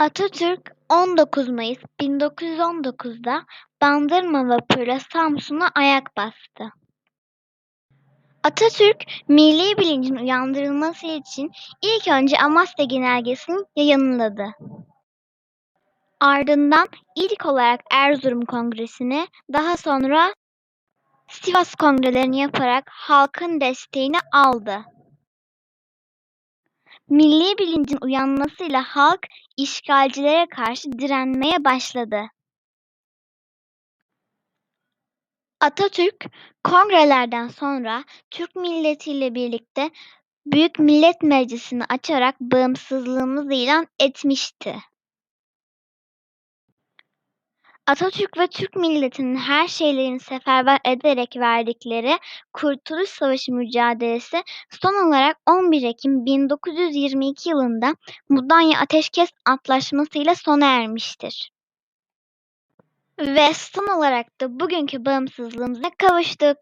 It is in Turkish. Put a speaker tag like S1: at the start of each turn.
S1: Atatürk 19 Mayıs 1919'da Bandırma vapuruyla Samsun'a ayak bastı. Atatürk, milli bilincin uyandırılması için ilk önce Amasya Genelgesi'ni yayımladı. Ardından ilk olarak Erzurum Kongresi'ni, daha sonra Sivas Kongrelerini yaparak halkın desteğini aldı. Milli bilincin uyanmasıyla halk işgalcilere karşı direnmeye başladı. Atatürk, kongrelerden sonra Türk milletiyle birlikte Büyük Millet Meclisi'ni açarak bağımsızlığımızı ilan etmişti. Atatürk ve Türk milletinin her şeylerini seferber ederek verdikleri Kurtuluş Savaşı mücadelesi son olarak 11 Ekim 1922 yılında Mudanya Ateşkes Antlaşması'yla sona ermiştir. Ve son olarak da bugünkü bağımsızlığımıza kavuştuk.